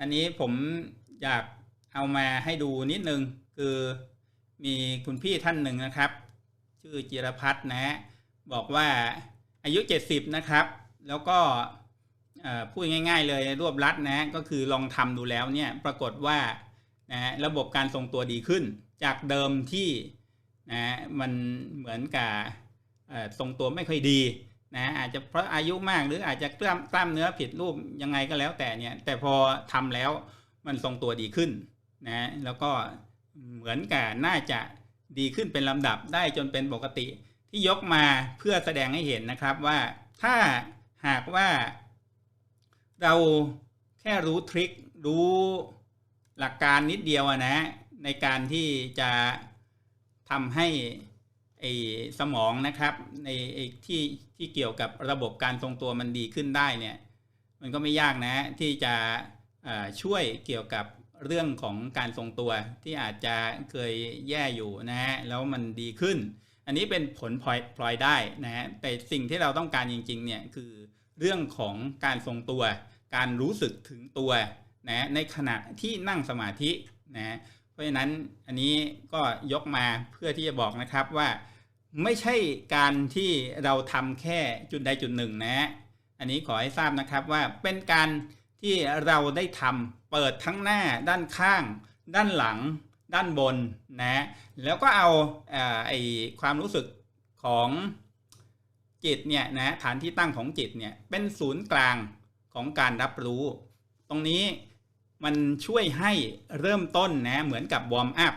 อันนี้ผมอยากเอามาให้ดูนิดนึง คือมีคุณพี่ท่านหนึ่งนะครับ ชื่อจิรพัฒน์นะบอกว่าอายุ 70 นะครับ แล้วก็พูดง่าย ๆ เลยรวบรัดนะก็คือลองทำดูแล้วเนี่ยปรากฏว่านะระบบการทรงตัวดีขึ้น จากเดิมที่นะมันเหมือนกับทรงตัวไม่ค่อยดี นะอาจจะเพราะอายุมากหรืออาจจะกล้ามกล้ามเนื้อผิดรูปยังไงก็แล้วแต่เนี่ย แต่พอทำแล้วมันทรงตัวดีขึ้นนะแล้วก็เหมือนกับน่าจะดีขึ้นเป็นลำดับได้จนเป็นปกติ ที่ยกมาเพื่อแสดงให้เห็นนะครับว่าถ้าหากว่า เราแค่รู้ทริครู้หลักการนิดเดียวนะในการที่จะทำให้ ไอ้สมองนะครับในไอ้ที่ที่เกี่ยวกับระบบการทรงตัวมันดีขึ้นได้เนี่ยมันก็ไม่ยากนะที่จะช่วยเกี่ยวกับเรื่องของการทรงตัวที่อาจจะเคยแย่อยู่นะฮะแล้วมันดีขึ้น อันนี้เป็นผลพลอยลอยได้นะฮะแต่สิ่งที่เราต้องการจริงๆเนี่ยคือเรื่องของการทรงตัว การรู้สึกถึงตัวนะในขณะที่นั่งสมาธินะ ราะฉะนั้นอันนี้ก็ยกมาเพื่อที่จะบอกนะครับว่าไม่ใช่การที่เราทำแค่จุดใดจุดหนึ่งนะ อันนี้ขอให้ทราบนะครับว่าเป็นการที่เราได้ทำเปิดทั้งหน้าด้านข้าง ด้านหลัง ด้านบนนะ แล้วก็เอาเอ่อไอความรู้สึกของจิตเนี่ยนะฐานที่ตั้งของจิตเนี่ยเป็นศูนย์กลางของการรับรู้ ตรงนี้ มันช่วยให้เริ่มต้นนะเหมือนกับวอร์มอัพ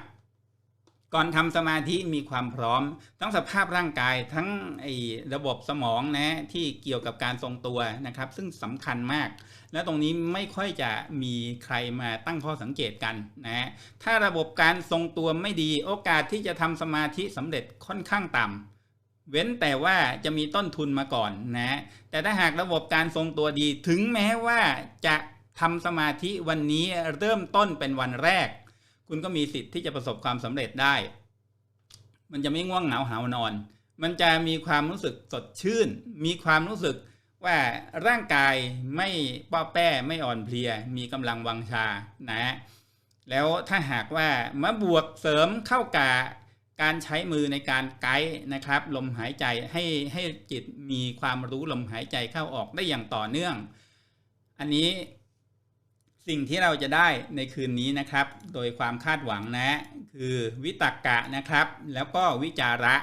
ก่อนทำสมาธิมีความพร้อมทั้งสภาพร่างกายทั้งไอ้ระบบสมองนะที่เกี่ยวกับการทรงตัวนะครับ ซึ่งสำคัญมาก และตรงนี้ไม่ค่อยจะมีใครมาตั้งข้อสังเกตกันนะถ้าระบบการทรงตัวไม่ดีโอกาสที่จะทำสมาธิสำเร็จค่อนข้างต่ำเว้นแต่ว่าจะมีต้นทุนมาก่อนนะแต่ถ้าหากระบบการทรงตัวดีถึงแม้ว่าจะ ทำสมาธิวันนี้เริ่มต้นเป็นวันแรก คุณก็มีสิทธิ์ที่จะประสบความสำเร็จได้ มันจะไม่ง่วงเหงาหานอน มันจะมีความรู้สึกสดชื่น มีความรู้สึกว่าร่างกายไม่ป้อแป้ไม่อ่อนเพลีย มีกำลังวังชานะ แล้วถ้าหากว่ามาบวกเสริมเข้ากับการใช้มือในการไกด์นะครับ ลมหายใจให้ให้จิตมีความรู้ลมหายใจเข้าออกได้อย่างต่อเนื่อง อันนี้ สิ่งที่เราจะได้ในคืนนี้นะครับ โดยความคาดหวังนะ คือวิตกกะนะครับ แล้วก็วิจาระ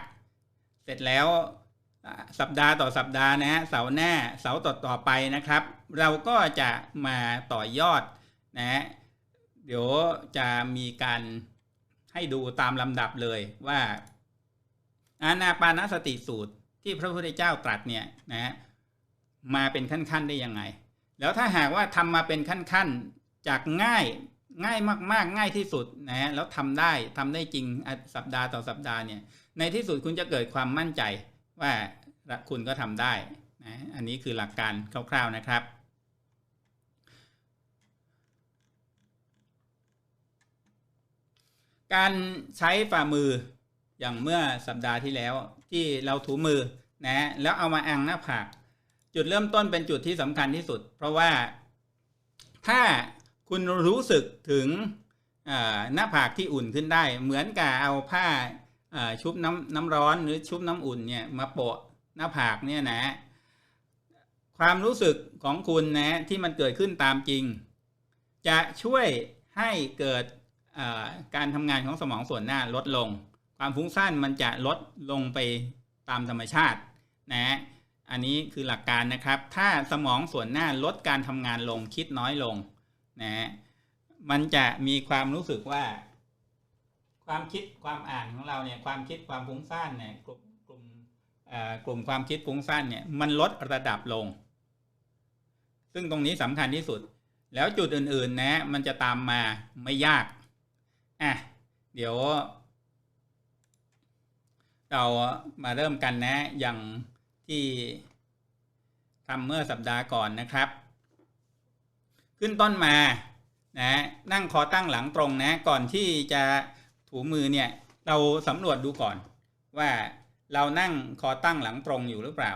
เสร็จแล้วสัปดาห์ต่อสัปดาห์นะฮะเสาร์หน้าเสาร์ต่อต่อไปนะครับ เราก็จะมาต่อยอดนะฮะเดี๋ยวจะมีการให้ดูตามลำดับเลยว่าอานาปานสติสูตรที่พระพุทธเจ้าตรัสเนี่ยนะฮะมาเป็นขั้นๆได้ยังไง แล้วถ้าหากว่าทำมาเป็นขั้นๆ จากง่ายง่ายมาก ๆ ง่ายที่สุดนะฮะแล้วทำได้ทำได้จริงสัปดาห์ต่อสัปดาห์เนี่ยในที่สุดคุณจะเกิดความมั่นใจว่าคุณก็ทำได้นะอันนี้คือหลักการคร่าว ๆนะครับ การใช้ฝ่ามืออย่างเมื่อสัปดาห์ที่แล้วที่เราถูมือนะแล้วเอามาอังหน้าผาก จุดเริ่มต้นเป็นจุดที่สำคัญที่สุด เพราะว่าถ้าคุณรู้สึกถึงหน้าผากที่อุ่นขึ้นได้ เหมือนกับเอาผ้าชุบน้ำน้ำร้อนหรือชุบน้ำอุ่นเนี่ยมาโปะหน้าผากเนี่ยนะ ความรู้สึกของคุณนะที่มันเกิดขึ้นตามจริง จะช่วยให้เกิดการทำงานของสมองส่วนหน้าลดลง ความฟุ้งซ่านมันจะลดลงไปตามธรรมชาตินะ อันนี้คือหลักการนะครับ ถ้าสมองส่วนหน้าลดการทำงานลงคิดน้อยลงนะมันจะมีความรู้สึกว่า ความคิดความอ่านของเราเนี่ยความคิดความฟุ้งซ่านเนี่ยกลุ่มกลุ่มเอ่อกลุ่มความคิดฟุ้งซ่านเนี่ยมันลดระดับลง ซึ่งตรงนี้สำคัญที่สุด แล้วจุดอื่นๆนะมันจะตามมาไม่ยากอะเดี๋ยว เรามาเริ่มกันนะอย่าง ที่ทำเมื่อสัปดาห์ก่อนนะครับ ขึ้นต้นมานะนั่งคอตั้งหลังตรงนะก่อนที่จะถูมือเนี่ยเราสำรวจดูก่อน ว่าเรานั่งคอตั้งหลังตรงอยู่หรือเปล่า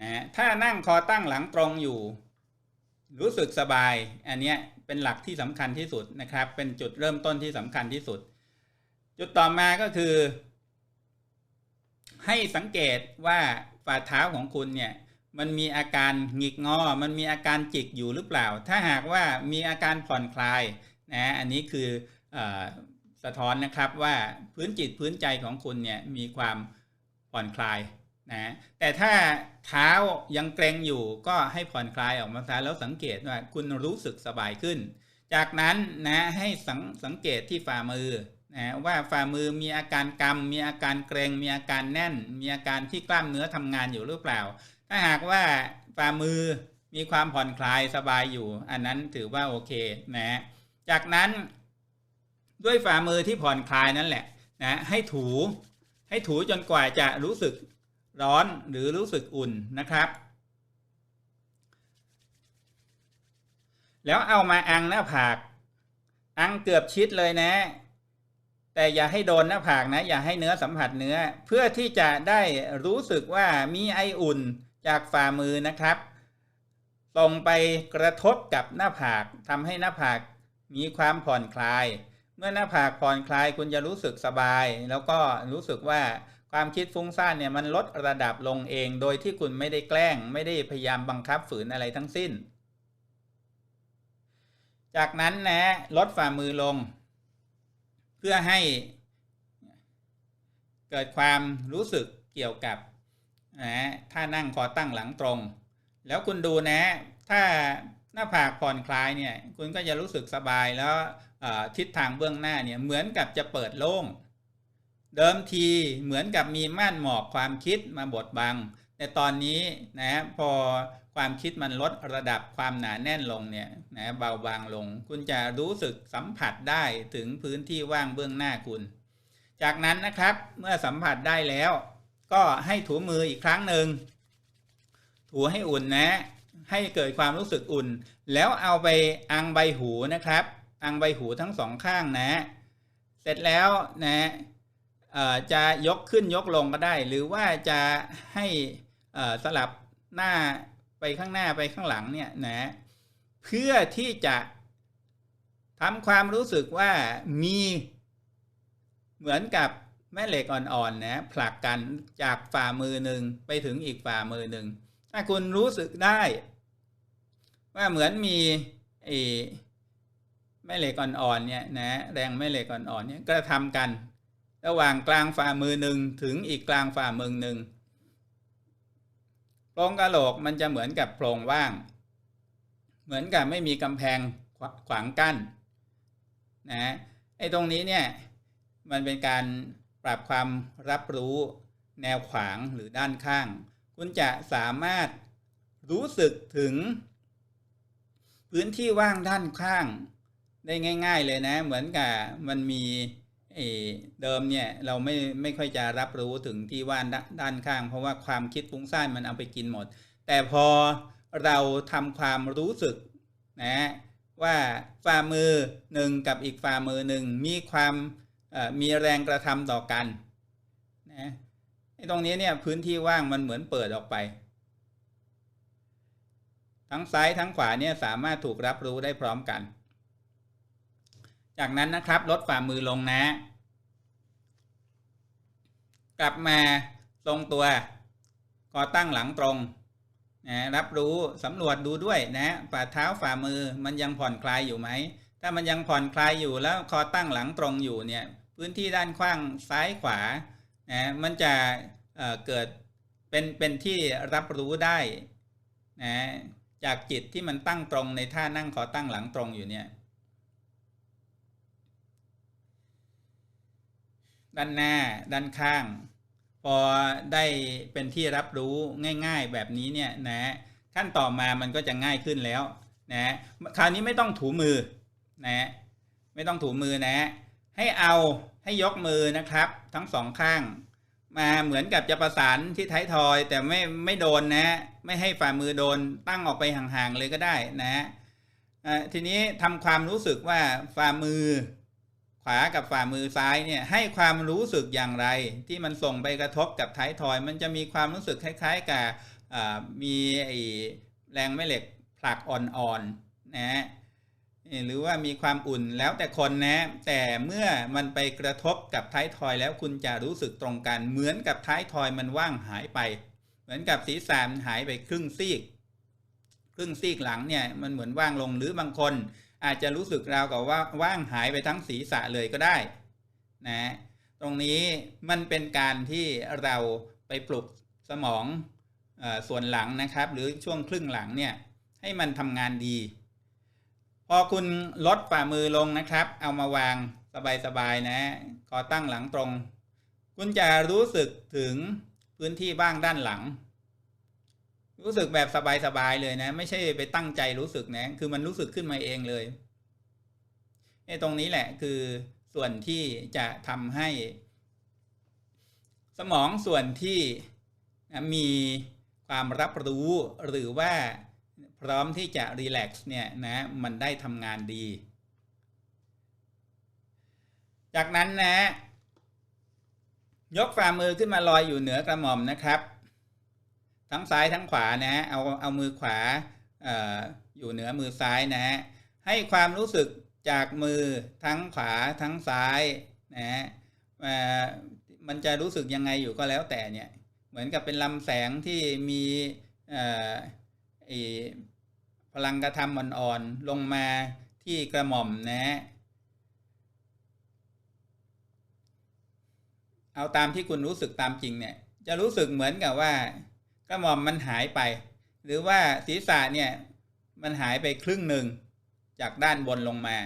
นะถ้านั่งคอตั้งหลังตรงอยู่ รู้สึกสบาย อันเนี้ยเป็นหลักที่สำคัญที่สุดนะครับ เป็นจุดเริ่มต้นที่สำคัญที่สุด จุดต่อมาก็คือ ให้สังเกตว่า ฝ่าเท้าของคุณเนี่ยมันมีอาการหงิกงอ มันมีอาการจิกอยู่หรือเปล่า ถ้าหากว่ามีอาการผ่อนคลายนะอันนี้คืออสะท้อนนะครับว่าพื้นจิตพื้นใจของคุณเนี่ยมีความผ่อนคลายนะแต่ถ้าเท้ายังเกรงอยู่ก็ให้ผ่อนคลายออกมาซะแล้วสังเกตว่าคุณรู้สึกสบายขึ้น จากนั้นนะให้สังสงเกตที่ฝ่ามือ นะว่าฝ่ามือมีอาการกำมีอาการเกรงมีอาการแน่น มีอาการที่กล้ามเนื้อทำงานอยู่หรือเปล่า ถ้าหากว่าฝ่ามือมีความผ่อนคลายสบายอยู่ อันนั้นถือว่าโอเคนะจากนั้นด้วยฝ่ามือที่ผ่อนคลายนั่นแหละนะให้ถูให้ถูจนกว่าจะรู้สึกร้อนหรือรู้สึกอุ่นนะครับ แล้วเอามาอังหน้าผาก อังเกือบชิดเลยนะ แต่อย่าให้โดนหน้าผากนะ อย่าให้เนื้อสัมผัสเนื้อ เพื่อที่จะได้รู้สึกว่ามีไออุ่นจากฝ่ามือนะครับส่งไปกระทบกับหน้าผากทำให้หน้าผากมีความผ่อนคลาย เมื่อหน้าผากผ่อนคลายคุณจะรู้สึกสบาย แล้วก็รู้สึกว่าความคิดฟุ้งซ่านเนี่ยมันลดระดับลงเอง โดยที่คุณไม่ได้แกล้ง ไม่ได้พยายามบังคับฝืนอะไรทั้งสิ้น จากนั้นนะลดฝ่ามือลง เพื่อให้เกิดความรู้สึกเกี่ยวกับนะถ้านั่งคอตั้งหลังตรง แล้วคุณดูนะ ถ้าหน้าผากผ่อนคลายเนี่ย คุณก็จะรู้สึกสบายแล้วทิศทางเบื้องหน้าเนี่ยเหมือนกับจะเปิดโล่ง เดิมทีเหมือนกับมีม่านหมอกความคิดมาบดบัง แต่ตอนนี้นะพอ ความคิดมันลดระดับความหนาแน่นลงเนี่ยนะเบาบางลง คุณจะรู้สึกสัมผัสได้ถึงพื้นที่ว่างเบื้องหน้าคุณ จากนั้นนะครับเมื่อสัมผัสได้แล้ว ก็ให้ถูมืออีกครั้งหนึ่งถูให้อุ่นนะ ให้เกิดความรู้สึกอุ่น แล้วเอาไปอังใบหูนะครับ อังใบหูทั้งสองข้างนะ เสร็จแล้วนะจะยกขึ้นยกลงก็ได้ หรือว่าจะให้สลับหน้า ไปข้างหน้าไปข้างหลังเนี่ยนะเพื่อที่จะทำความรู้สึกว่ามีเหมือนกับแม่เหล็กอ่อนๆนะผลักกันจากฝ่ามือหนึ่งไปถึงอีกฝ่ามือหนึ่งถ้าคุณรู้สึกได้ ว่าเหมือนมีแม่เหล็กอ่อนๆเนี่ยนะแรงแม่เหล็กอ่อนๆเนี่ยกระทำกัน ระหว่างกลางฝ่ามือหนึ่งถึงอีกกลางฝ่ามือหนึ่ง โพรงกะโหลกมันจะเหมือนกับโพรงว่าง เหมือนกับไม่มีกำแพงขวางกั้นนะไอ้ตรงนี้เนี่ยมันเป็นการปรับความรับรู้แนวขวางหรือด้านข้าง คุณจะสามารถรู้สึกถึง พื้นที่ว่างด้านข้าง ได้ง่าย ๆเลยนะ เหมือนกับมันมี เดิมเนี่ยเราไม่ไม่ค่อยจะรับรู้ถึงที่ว่านด้านข้าง เพราะว่าความคิดฟุ้งซ่านมันเอาไปกินหมด แต่พอเราทำความรู้สึกนะว่าฝ่ามือหนึ่งกับอีกฝ่ามือหนึ่งมีความมีแรงกระทำต่อกันนะไอ้ตรงนี้เนี่ยพื้นที่ว่างมันเหมือนเปิดออกไป ทั้งซ้ายทั้งขวาเนี่ยสามารถถูกรับรู้ได้พร้อมกัน จากนั้นนะครับลดฝ่ามือลงนะ กลับมาทรงตัวก็ตั้งหลังตรงนะรับรู้สำรวจดูด้วยนะฝ่าเท้าฝ่ามือมันยังผ่อนคลายอยู่ไหม ถ้ามันยังผ่อนคลายอยู่แล้วคอตั้งหลังตรงอยู่เนี่ยพื้นที่ด้านข้างซ้ายขวานะมันจะเเกิดเป็นเป็นที่รับรู้ได้นะจากจิตที่มันตั้งตรงในท่านั่งคอตั้งหลังตรงอยู่เนี่ย ด้านหน้า ด้านข้าง พอได้เป็นที่รับรู้ง่าย ๆ แบบนี้เนี่ยนะขั้นต่อมามันก็จะง่ายขึ้นแล้วนะคราวนี้ไม่ต้องถูมือนะไม่ต้องถูมือนะ ให้เอาให้ยกมือนะครับ ทั้งสองข้าง มาเหมือนกับจะประสานที่ท้ายทอย แต่ไม่ไม่โดนนะ ไม่ให้ฝ่ามือโดนตั้งออกไปห่างๆเลยก็ได้นะทีนี้ทำความรู้สึกว่าฝ่ามือ วากับฝ่ามือซ้ายเนี่ยให้ความรู้สึกอย่างไร ที่มันส่งไปกระทบกับท้ายทอย มันจะมีความรู้สึกคล้าย ๆ กับมีแรงแม่เหล็กผลักอ่อนๆนะหรือว่ามีความอุ่นแล้วแต่คนนะ แต่เมื่อมันไปกระทบกับท้ายทอยแล้วคุณจะรู้สึกตรงกัน เหมือนกับท้ายทอยมันว่างหายไป เหมือนกับศีรษะมันหายไปครึ่งซีก ครึ่งซีกหลังเนี่ยมันเหมือนว่างลงหรือบางคน อาจจะรู้สึกราวกับว่าว่างหายไปทั้งศีรษะเลยก็ได้นะตรงนี้มันเป็นการที่เราไปปลุกสมองอส่วนหลังนะครับ หรือช่วงครึ่งหลังเนี่ยให้มันทำงานดี พอคุณลดฝ่ามือลงนะครับ เอามาวางสบายๆนะคอตั้งหลังตรง คุณจะรู้สึกถึงพื้นที่บ้างด้านหลัง รู้สึกแบบสบายๆเลยนะ ไม่ใช่ไปตั้งใจรู้สึกนะ คือมันรู้สึกขึ้นมาเองเลยไอ้ตรงนี้แหละคือส่วนที่จะทำให้ สมองส่วนที่มีความรับรู้หรือว่าพร้อมที่จะรีแลกซ์เนี่ยนะมันได้ทำงานดี จากนั้นนะ ยกฝ่ามือขึ้นมาลอยอยู่เหนือกระหม่อมนะครับ ทั้งซ้ายทั้งขวานะฮะเอาเอามือขวาออยู่เหนือมือซ้ายนะฮะให้ความรู้สึกจากมือทั้งขวาทั้งซ้ายนะฮะมันจะรู้สึกยังไงอยู่ก็แล้วแต่เนี่ยเหมือนกับเป็นลำแสงที่มีพลังกระทำอ่อนๆลงมาที่กระหม่อมนะฮะเอาตามที่คุณรู้สึกตามจริงเนี่ยจะรู้สึกเหมือนกับว่า กระหม่อมมันหายไป หรือว่าศีรษะเนี่ยมันหายไปครึ่งหนึ่งจากด้านบนลงมา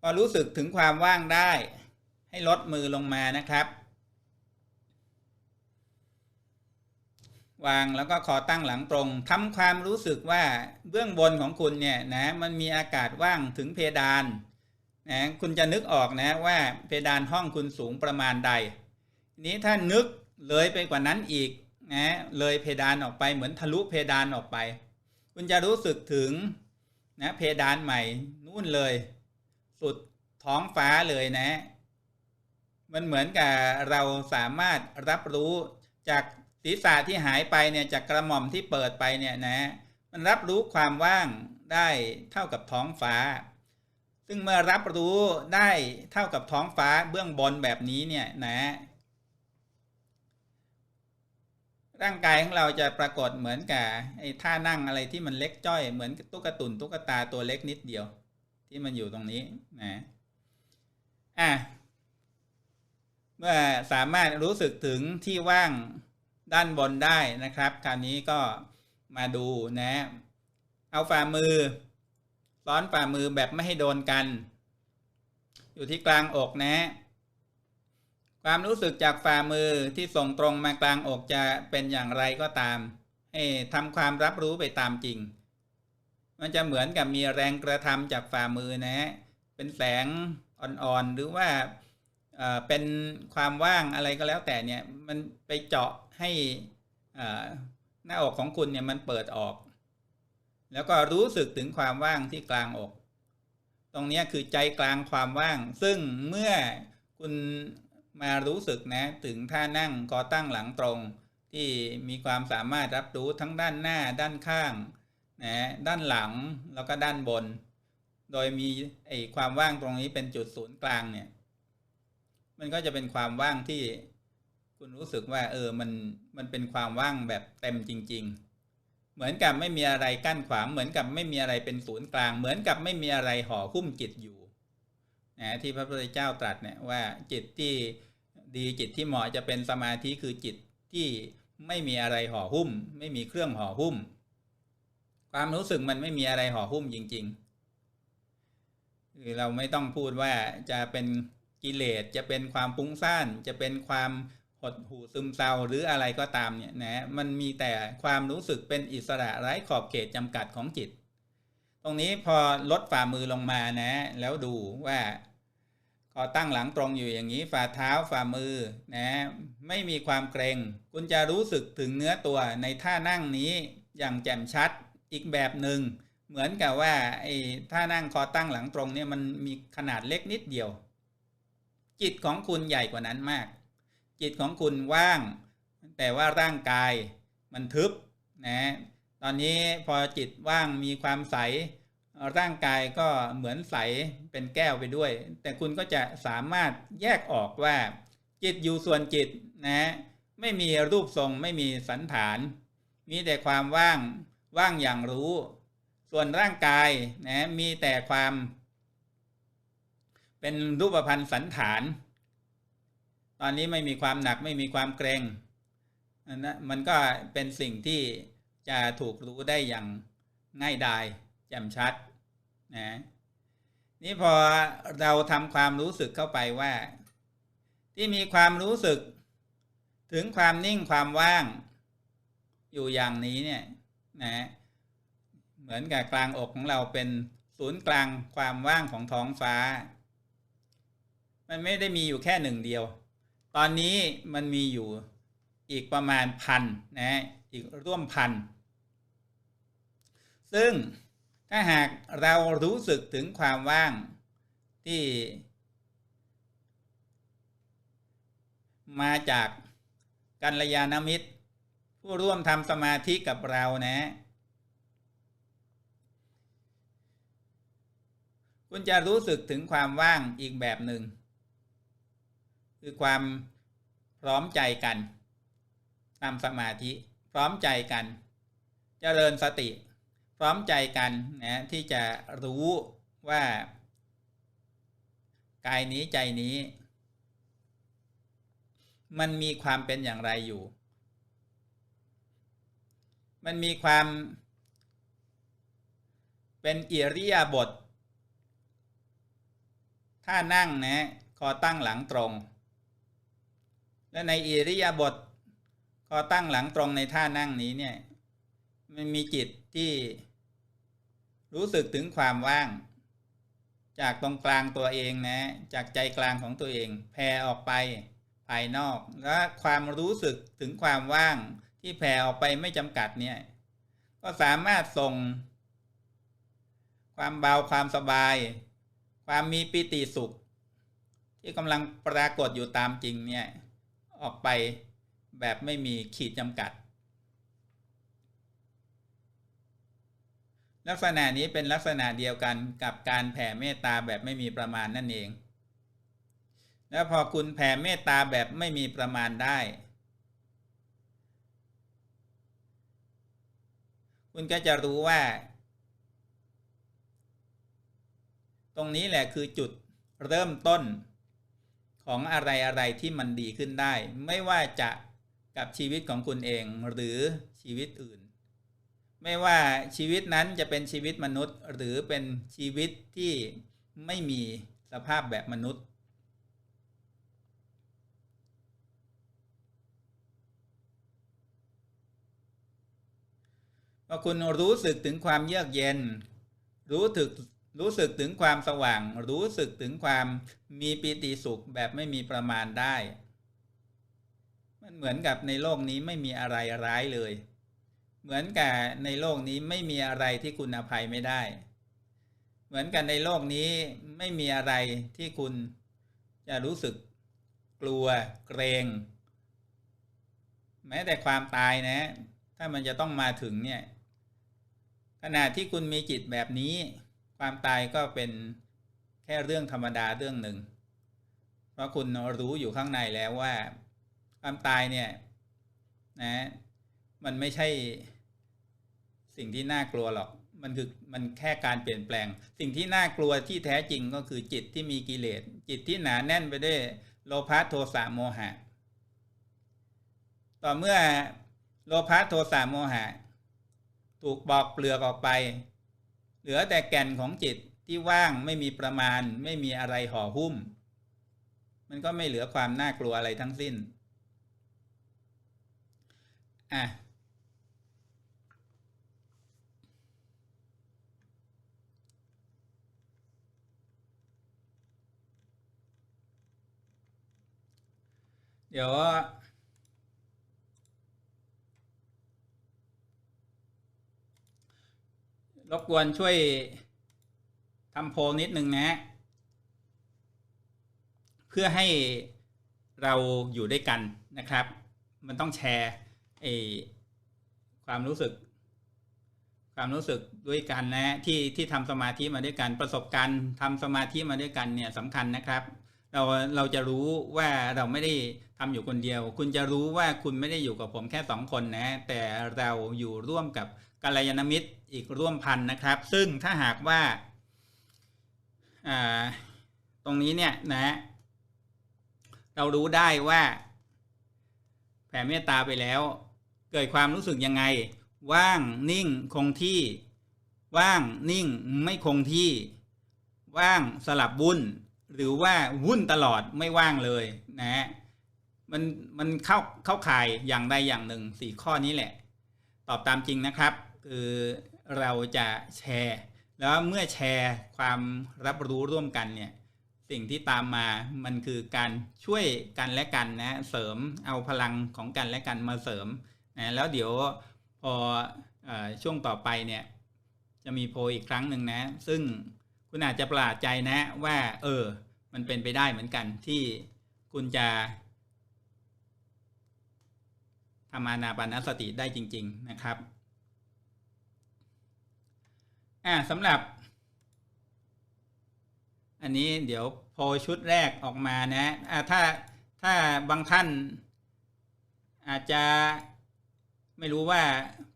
พอรู้สึกถึงความว่างได้ ให้ลดมือลงมานะครับ วางแล้วก็คอตั้งหลังตรงทำความรู้สึกว่าเบื้องบนของคุณเนี่ยนะมันมีอากาศว่างถึงเพดานนะคุณจะนึกออกนะว่าเพดานห้องคุณสูงประมาณใด นี้ถ้านึก เลยไปกว่านั้นอีกนะเลยเพดานออกไปเหมือนทะลุเพดานออกไป คุณจะรู้สึกถึงนะเพดานใหม่นู่นเลย สุดท้องฟ้าเลยนะ มันเหมือนกับเราสามารถรับรู้จากศีรษะที่หายไปเนี่ยจากกระหม่อมที่เปิดไปเนี่ยนะ มันรับรู้ความว่างได้เท่ากับท้องฟ้า ซึ่งเมื่อรับรู้ได้เท่ากับท้องฟ้าเบื้องบนแบบนี้เนี่ยนะ ร่างกายของเราจะปรากฏเหมือนกับไอ้ท่านั่งอะไรที่มันเล็กจ้อยเหมือนตุ๊กตุนตุ๊กตาตัวเล็กนิดเดียว ที่มันอยู่ตรงนี้นะอะเมื่อสามารถรู้สึกถึงที่ว่างด้านบนได้นะครับ คราวนี้ก็มาดูนะ เอาฝ่ามือ ซ้อนฝ่ามือแบบไม่ให้โดนกัน อยู่ที่กลางอกนะ ความรู้สึกจากฝ่ามือที่ส่งตรงมากลางอกจะเป็นอย่างไรก็ตาม ให้ทำความรับรู้ไปตามจริง มันจะเหมือนกับมีแรงกระทำจากฝ่ามือนะ เป็นแสงอ่อนๆ หรือว่าเป็นความว่างอะไรก็แล้วแต่เนี่ยมันไปเจาะให้หน้าอกของคุณเนี่ยมันเปิดออก แล้วก็รู้สึกถึงความว่างที่กลางอก ตรงนี้คือใจกลางความว่าง ซึ่งเมื่อคุณ มารู้สึกนะถึงท่านั่งคอตั้งหลังตรง ที่มีความสามารถรับรู้ทั้งด้านหน้าด้านข้างนะด้านหลังแล้วก็ด้านบน โดยมีไอความว่างตรงนี้เป็นจุดศูนย์กลางเนี่ย มันก็จะเป็นความว่างที่คุณรู้สึกว่าเออมันมันเป็นความว่างแบบเต็มจริง ๆ เหมือนกับไม่มีอะไรกั้นขวางเหมือนกับไม่มีอะไรเป็นศูนย์กลาง เหมือนกับไม่มีอะไรห่อหุ้มจิตอยู่นะที่พระพุทธเจ้าตรัสเนี่ยว่าจิตที่ ดีจิตที่เหมาะจะเป็นสมาธิคือจิตที่ไม่มีอะไรห่อหุ้ม ไม่มีเครื่องห่อหุ้ม ความรู้สึกมันไม่มีอะไรห่อหุ้มจริงๆคือเราไม่ต้องพูดว่าจะเป็นกิเลสจะเป็นความปุ้งซ่านจะเป็นความหดหู่ซึมเศร้าหรืออะไรก็ตามเนี่ยนะมันมีแต่ความรู้สึกเป็นอิสระไร้ขอบเขตจำกัดของจิต ตรงนี้พอลดฝ่ามือลงมานะ แล้วดูว่า ตั้งหลังตรงอยู่อย่างนี้ฝ่าเท้าฝ่ามือนะไม่มีความเกรงคุณจะรู้สึกถึงเนื้อตัวในท่านั่งนี้อย่างแจ่มชัดอีกแบบหนึ่งเหมือนกับว่าไอ้ท่านั่งคอตั้งหลังตรงเนี่ยมันมีขนาดเล็กนิดเดียว จิตของคุณใหญ่กว่านั้นมาก จิตของคุณว่าง แต่ว่าร่างกายมันทึบนะตอนนี้พอจิตว่างมีความใส ร่างกายก็เหมือนใสเป็นแก้วไปด้วย แต่คุณก็จะสามารถแยกออกว่า จิตอยู่ส่วนจิตนะไม่มีรูปทรงไม่มีสันฐาน มีแต่ความว่างว่างอย่างรู้ ส่วนร่างกายนะมีแต่ความ เป็นรูปพันธ์สันฐาน ตอนนี้ไม่มีความหนักไม่มีความเกรงนะมันก็เป็นสิ่งที่จะถูกรู้ได้อย่างง่ายดายแจ่มชัด นะนี่พอเราทำความรู้สึกเข้าไปว่า ที่มีความรู้สึก ถึงความนิ่งความว่าง อยู่อย่างนี้เนี่ยนะเหมือนกับกลางอกของเราเป็นศูนย์กลางความว่างของท้องฟ้า มันไม่ได้มีอยู่แค่หนึ่งเดียว ตอนนี้มันมีอยู่อีกประมาณพันนะอีกร่วมพัน ซึ่ง ถ้าหากเรารู้สึกถึงความว่างที่ มาจากกัลยาณมิตร ผู้ร่วมทำสมาธิกับเรานะ คุณจะรู้สึกถึงความว่างอีกแบบหนึ่ง คือความพร้อมใจกันทำสมาธิ พร้อมใจกันจเจริญสติ พร้อมใจกันนะที่จะรู้ว่ากายนี้ใจนี้ มันมีความเป็นอย่างไรอยู่ มันมีความเป็นอิริยาบถท่านั่งนะคอตั้งหลังตรง และในอิริยาบถคอตั้งหลังตรงในท่านั่งนี้เนี่ยมันมีจิตที่ รู้สึกถึงความว่าง จากตรงกลางตัวเองนะ จากใจกลางของตัวเอง แผ่ออกไปภายนอก และความรู้สึกถึงความว่างที่แผ่ออกไปไม่จำกัดเนี่ย ก็สามารถส่ง ความเบาความสบาย ความมีปิติสุข ที่กำลังปรากฏอยู่ตามจริงเนี่ย ออกไปแบบไม่มีขีดจำกัด ลักษณะนี้เป็นลักษณะเดียวกันกับการแผ่เมตตาแบบไม่มีประมาณนั่นเอง แล้วพอคุณแผ่เมตตาแบบไม่มีประมาณได้ คุณก็จะรู้ว่า ตรงนี้แหละคือจุดเริ่มต้นของอะไรอะไรที่มันดีขึ้นได้ ไม่ว่าจะกับชีวิตของคุณเองหรือชีวิตอื่น ไม่ว่าชีวิตนั้นจะเป็นชีวิตมนุษย์ หรือเป็นชีวิตที่ไม่มีสภาพแบบมนุษย์พอคุณรู้สึกถึงความเยือกเย็น รู้ถึกรู้สึกถึงความสว่าง รู้สึกถึงความมีปิติสุขแบบไม่มีประมาณได้ มันเหมือนกับในโลกนี้ไม่มีอะไรร้ายเลย เหมือนกับในโลกนี้ไม่มีอะไรที่คุณอภัยไม่ได้ เหมือนกันในโลกนี้ไม่มีอะไรที่คุณจะรู้สึกกลัวเกรง แม้แต่ความตายนะ ถ้ามันจะต้องมาถึงเนี่ยขณะที่คุณมีจิตแบบนี้ ความตายก็เป็นแค่เรื่องธรรมดาเรื่องหนึ่ง เพราะคุณรู้อยู่ข้างในแล้วว่า ความตายเนี่ยนะ มันไม่ใช่สิ่งที่น่ากลัวหรอก มันคือมันแค่การเปลี่ยนแปลง สิ่งที่น่ากลัวที่แท้จริงก็คือจิตที่มีกิเลส จิตที่หนาแน่นไปด้วยโลภะโทสะโมหะ ต่อเมื่อโลภะโทสะโมหะ ถูกบอกเปลือกออกไป เหลือแต่แก่นของจิตที่ว่างไม่มีประมาณ ไม่มีอะไรห่อหุ้ม มันก็ไม่เหลือความน่ากลัวอะไรทั้งสิ้น อะ เดี๋ยวรบกวนช่วยทำโพลนิดนึงนะ เพื่อให้เราอยู่ด้วยกันนะครับ มันต้องแชร์ไอความรู้สึก ความรู้สึกด้วยกันนะที่ที่ทำสมาธิมาด้วยกันประสบการณ์ทำสมาธิมาด้วยกันเนี่ยสำคัญนะครับ เราเราจะรู้ว่าเราไม่ได้ทำอยู่คนเดียว คุณจะรู้ว่าคุณไม่ได้อยู่กับผมแค่สองคนนะ แต่เราอยู่ร่วมกับกัลยาณมิตรอีกร่วมพันนะครับ ซึ่งถ้าหากว่าตรงนี้เนี่ยนะ เรารู้ได้ว่าแผ่เมตตาไปแล้ว เกิดความรู้สึกยังไง ว่างนิ่งคงที่ ว่างนิ่งไม่คงที่ ว่างสลับวุ่น หรือว่าวุ่นตลอดไม่ว่างเลยนะฮะมันมันเข้าเข้าข่ายอย่างใดอย่างหนึ่งสี่ข้อนี้แหละ ตอบตามจริงนะครับ คือเราจะแชร์ แล้วเมื่อแชร์ความรับรู้ร่วมกันเนี่ยสิ่งที่ตามมามันคือการช่วยกันและกันนะเสริมเอาพลังของกันและกันมาเสริมนะแล้วเดี๋ยวพออช่วงต่อไปเนี่ยจะมีโพลอีกครั้งหนึ่งนะ ซึ่ง คุณอาจจะประหลาดใจนะว่า เออ มันเป็นไปได้เหมือนกันที่คุณจะทำอานาปานสติได้จริง ๆ นะครับ อ่าสำหรับ อันนี้เดี๋ยวโพลชุดแรกออกมานะอ่าถ้าถ้าบางท่านอาจจะไม่รู้ว่า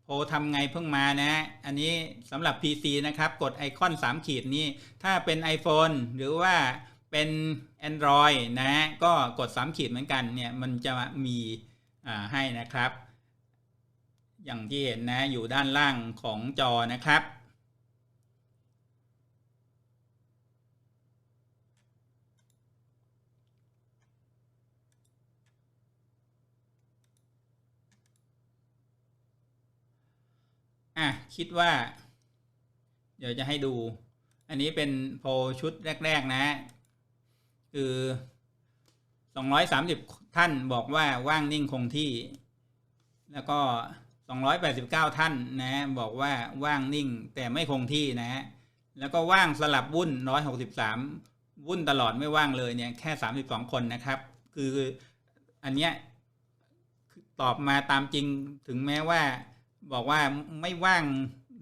โพลทำไงเพิ่งมานะ อันนี้สำหรับ PC นะครับ กดไอคอน 3 ขีดนี้ ถ้าเป็น iPhone หรือว่าเป็น Android นะก็กด 3 ขีดเหมือนกันเนี่ย มันจะมีให้นะครับ อย่างที่เห็นนะอยู่ด้านล่างของจอนะครับ อะคิดว่า เดี๋ยวจะให้ดู อันนี้เป็นโพชุดแรก ๆ นะ คือ 230 ท่านบอกว่าว่างนิ่งคงที่ แล้วก็ 289 ท่านนะ บอกว่าว่างนิ่งแต่ไม่คงที่นะ แล้วก็ว่างสลับวุ่น 163 วุ่นตลอดไม่ว่างเลยเนี่ยแค่ 32 คนนะครับ คืออันเนี้ยตอบมาตามจริงถึงแม้ว่า บอกว่าไม่ว่าง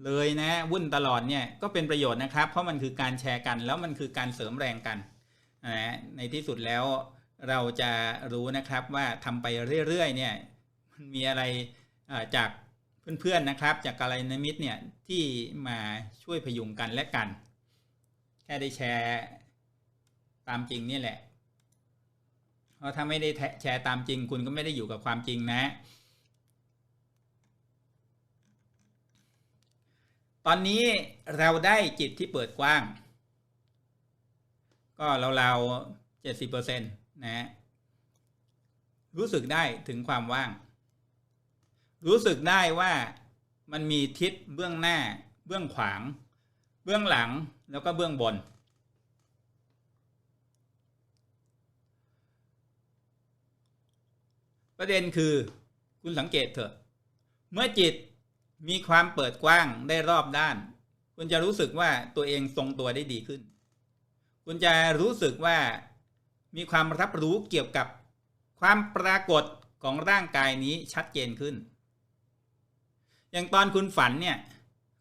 เลยนะวุ่นตลอดเนี่ยก็เป็นประโยชน์นะครับ เพราะมันคือการแชร์กัน แล้วมันคือการเสริมแรงกันนะในที่สุดแล้วเราจะรู้นะครับว่าทำไปเรื่อยๆเนี่ยมันมีอะไรจากเพื่อนๆนะครับ จากกาลยาณมิตรเนี่ยที่มาช่วยพยุงกันและกัน แค่ได้แชร์ตามจริงนี่แหละ เพราะถ้าไม่ได้แชร์ตามจริง คุณก็ไม่ได้อยู่กับความจริงนะ ตอนนี้เราได้จิตที่เปิดกว้าง ก็เราๆเจ็ดสิบเปอร์เซ็นต์นะรู้สึกได้ถึงความว่าง รู้สึกได้ว่ามันมีทิศเบื้องหน้า เบื้องขวาง เบื้องหลังแล้วก็เบื้องบน ประเด็นคือคุณสังเกตเถอะ เมื่อจิต มีความเปิดกว้างได้รอบด้าน คุณจะรู้สึกว่าตัวเองทรงตัวได้ดีขึ้น คุณจะรู้สึกว่ามีความรับรู้เกี่ยวกับความปรากฏของร่างกายนี้ชัดเจนขึ้น อย่างตอนคุณฝันเนี่ย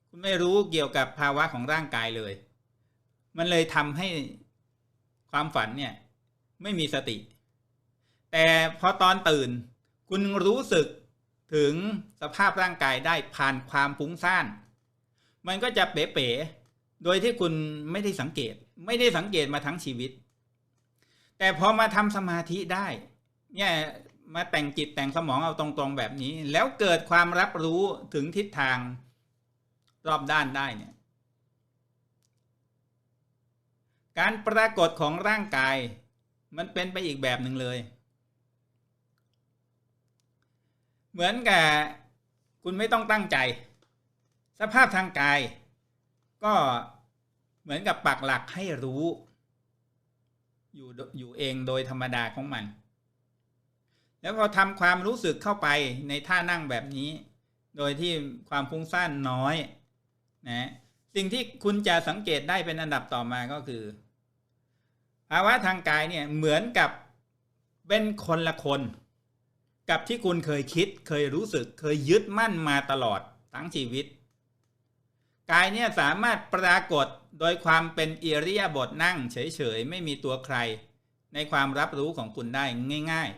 คุณไม่รู้เกี่ยวกับภาวะของร่างกายเลย มันเลยทำให้ความฝันเนี่ยไม่มีสติ แต่พอตอนตื่น คุณรู้สึก ถึงสภาพร่างกายได้ผ่านความฟุ้งซ่าน มันก็จะเป๋ๆโดยที่คุณไม่ได้สังเกต ไม่ได้สังเกตมาทั้งชีวิต แต่พอมาทำสมาธิได้ เนี่ยมาแต่งจิตแต่งสมองเอาตรงๆแบบนี้ แล้วเกิดความรับรู้ถึงทิศทางรอบด้านได้เนี่ยการปรากฏของร่างกาย มันเป็นไปอีกแบบหนึ่งเลย เหมือนกับคุณไม่ต้องตั้งใจ สภาพทางกาย ก็เหมือนกับปักหลักให้รู้ อยู่อยู่เองโดยธรรมดาของมัน แล้วพอทำความรู้สึกเข้าไปในท่านั่งแบบนี้ โดยที่ความฟุ้งซ่านน้อยนะสิ่งที่คุณจะสังเกตได้เป็นอันดับต่อมาก็คือ ภาวะทางกายเนี่ยเหมือนกับเป็นคนละคน กับที่คุณเคยคิด เคยรู้สึก เคยยึดมั่นมาตลอดทั้งชีวิต กายเนี่ยสามารถปรากฏโดยความเป็นอิริยาบถนั่งเฉยๆ ไม่มีตัวใคร ในความรับรู้ของคุณได้ง่าย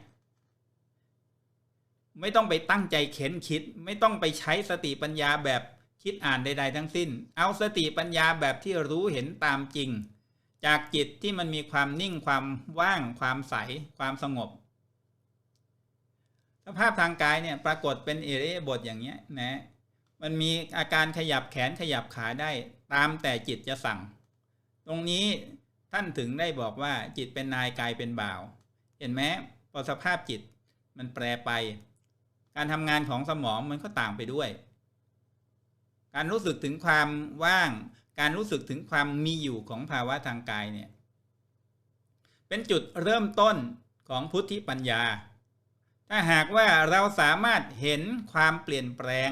ๆ ไม่ต้องไปตั้งใจเข็นคิด ไม่ต้องไปใช้สติปัญญาแบบคิดอ่านใด ๆ ทั้งสิ้น เอาสติปัญญาแบบที่รู้เห็นตามจริง จากจิตที่มันมีความนิ่งความว่าง ความใส ความสงบ สภาพทางกายเนี่ยปรากฏเป็นเอิริยาบถอย่างเงี้ยนะมันมีอาการขยับแขนขยับขาได้ตามแต่จิตจะสั่ง ตรงนี้ท่านถึงได้บอกว่าจิตเป็นนายกายเป็นบ่าว เห็นไหมพอสภาพจิตมันแปรไป การทำงานของสมองมันก็ต่างไปด้วย การรู้สึกถึงความว่าง การรู้สึกถึงความมีอยู่ของภาวะทางกายเนี่ยเป็นจุดเริ่มต้นของพุทธิปัญญา ถ้าหากว่าเราสามารถเห็นความเปลี่ยนแปลง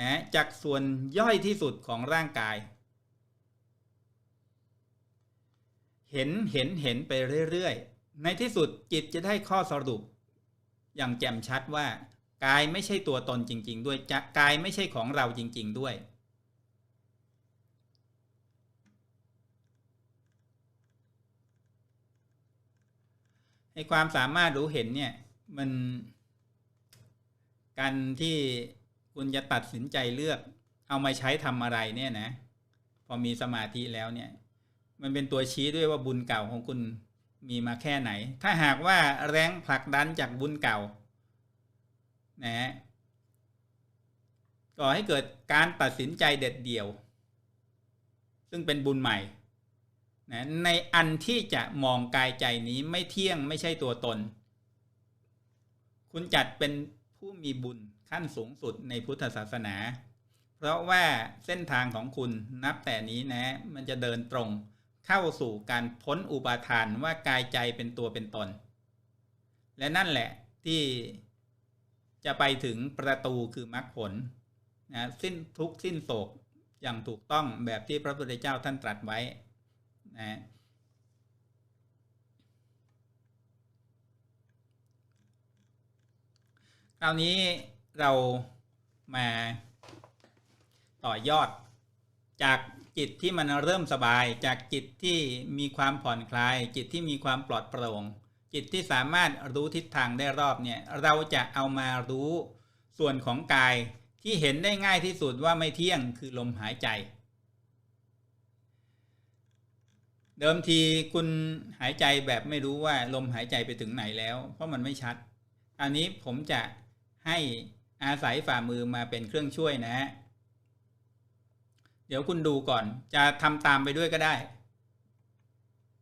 นะจากส่วนย่อยที่สุดของร่างกาย เห็นเห็นเห็นไปเรื่อยๆ ในที่สุดจิตจะได้ข้อสรุป อย่างแจ่มชัดว่า กายไม่ใช่ตัวตนจริง ๆ ด้วยกายไม่ใช่ของเราจริง ๆ ด้วย ในความสามารถรู้เห็นเนี่ย มัน การที่คุณจะตัดสินใจเลือก เอามาใช้ทำอะไรเนี่ยนะ พอมีสมาธิแล้วเนี่ย มันเป็นตัวชี้ด้วยว่าบุญเก่าของคุณมีมาแค่ไหน ถ้าหากว่าแรงผลักดันจากบุญเก่า นะก่อให้เกิดการตัดสินใจเด็ดเดี่ยว ซึ่งเป็นบุญใหม่ นะในอันที่จะมองกายใจนี้ไม่เที่ยงไม่ใช่ตัวตน คุณจัดเป็นผู้มีบุญขั้นสูงสุดในพุทธศาสนา เพราะว่าเส้นทางของคุณนับแต่นี้นะ มันจะเดินตรงเข้าสู่การพ้นอุปาทานว่ากายใจเป็นตัวเป็นตน และนั่นแหละที่จะไปถึงประตูคือมรรคผลนะสิ้นทุกข์สิ้นโศกอย่างถูกต้องแบบที่พระพุทธเจ้าท่านตรัสไว้ นะคราวนี้เรามาต่อยอดจากจิตที่มันเริ่มสบายจากจิตที่มีความผ่อนคลาย จิตที่มีความปลอดโปร่ง จิตที่สามารถรู้ทิศทางได้รอบเนี่ยเราจะเอามารู้ส่วนของกายที่เห็นได้ง่ายที่สุดว่าไม่เที่ยงคือลมหายใจ เดิมทีคุณหายใจแบบไม่รู้ว่าลมหายใจไปถึงไหนแล้ว เพราะมันไม่ชัด อันนี้ผมจะให้อาศัยฝ่ามือมาเป็นเครื่องช่วยนะ เดี๋ยวคุณดูก่อนจะทำตามไปด้วยก็ได้